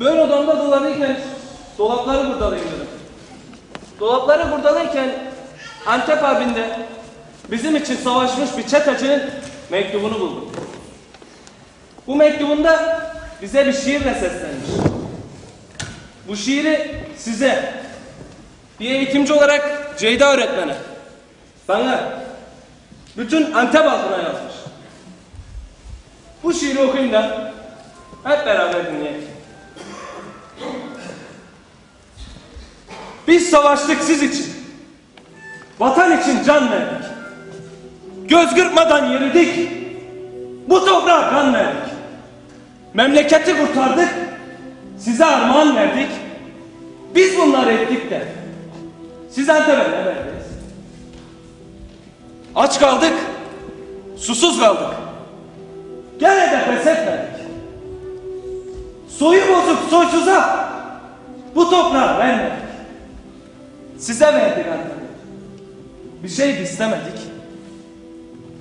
Böyle odamda dolanırken dolapları buradalayım dedim. Dolapları buradalayken Antep Harbi'nde bizim için savaşmış bir çetecinin mektubunu buldum. Bu mektubunda bize bir şiirle seslenmiş. Bu şiiri size, bir eğitimci olarak Ceyda öğretmene, bana, bütün Antep halkına yazmış. Bu şiiri okuyayım da hep beraber dinleyelim. Biz savaştık siz için. Vatan için can verdik. Göz kırpmadan yeridik. Bu toprağa kan verdik. Memleketi kurtardık. Size armağan verdik. Biz bunları ettik de. Siz Antep'e ne verdiniz? Aç kaldık. Susuz kaldık. Gene de pes etmedik. Soyu bozuk soysuza bu toprağı vermedik. Size verdik Antep'i. Bir şey de istemedik.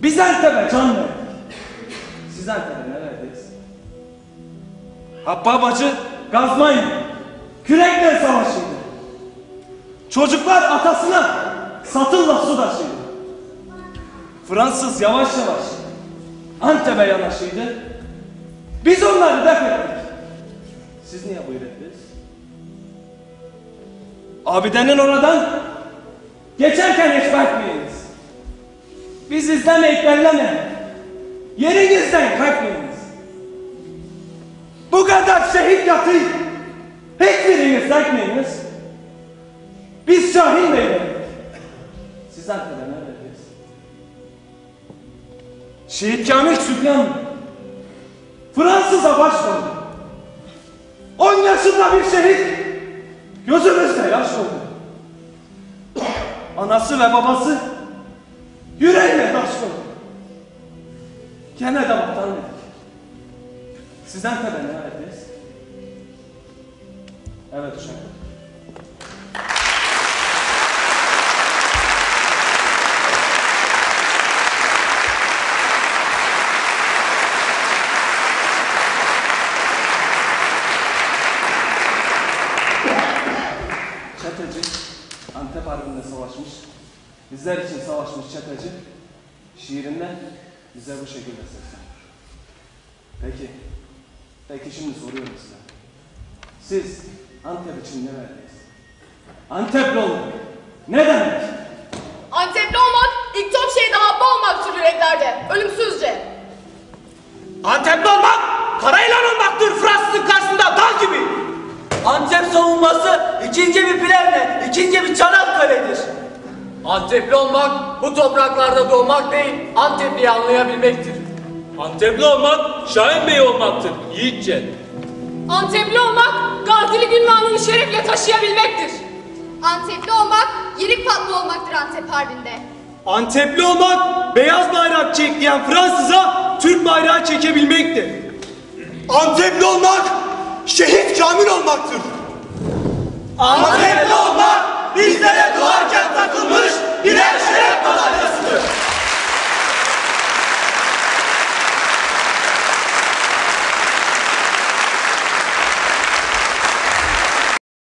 Biz Antep'e can verdik. Siz Antep'e ne verdiniz? Habba bacı gazmayın. Kürekle savaşıydı. Çocuklar atasına satılla su taşıydı. Fransız yavaş yavaş Antep'e yanaşıydı. Biz onları def ettik. Siz niye buyur ettiniz? Abidenin oradan geçerken hiç bakmayınız. Biz izlemeyip belleme. Yerinizden kalkmayınız. Bu kadar şehit yatıyı hiçbiriniz takmayınız. Biz Şahin Bey'le Siz Antep'e ne verdiniz? Şehit Kamil Sübyan Fransız'a baş koydu. 10 yaşında bir şehit gözümüzde yaş oldu. Anası ve babası yüreğine taş koydu. Gene de vatan dedik. Siz Antep'e ne verdiniz? Evet uşaklar. Çeteci, Antep Harbi'nde savaşmış, bizler için savaşmış çeteci, şiirinde bize bu şekilde sesleniyor. Peki, peki şimdi soruyorum size. Siz Antep için ne verdiniz? Antepli olmak ne demek? Antepli olmak ilk top şeyde habba olmaktır yüreklerde. Ölümsüzce. Antepli olmak, karayılan Antep savunması ikinci bir Plevne, ikinci bir Çanakkale'dir. Antepli olmak bu topraklarda doğmak değil Antepli'yi anlayabilmektir. Antepli olmak Şahin Bey olmaktır yiğitçe. Antepli olmak gazilik ünvanını şerefle taşıyabilmektir. Antepli olmak, yerik patlı olmaktır Antep Harbi'nde. Antepli olmak, beyaz bayrak çekleyen Fransız'a Türk bayrağı çekebilmektir. Antepli olmak, şehit kamil olmaktır. Antepli olmak,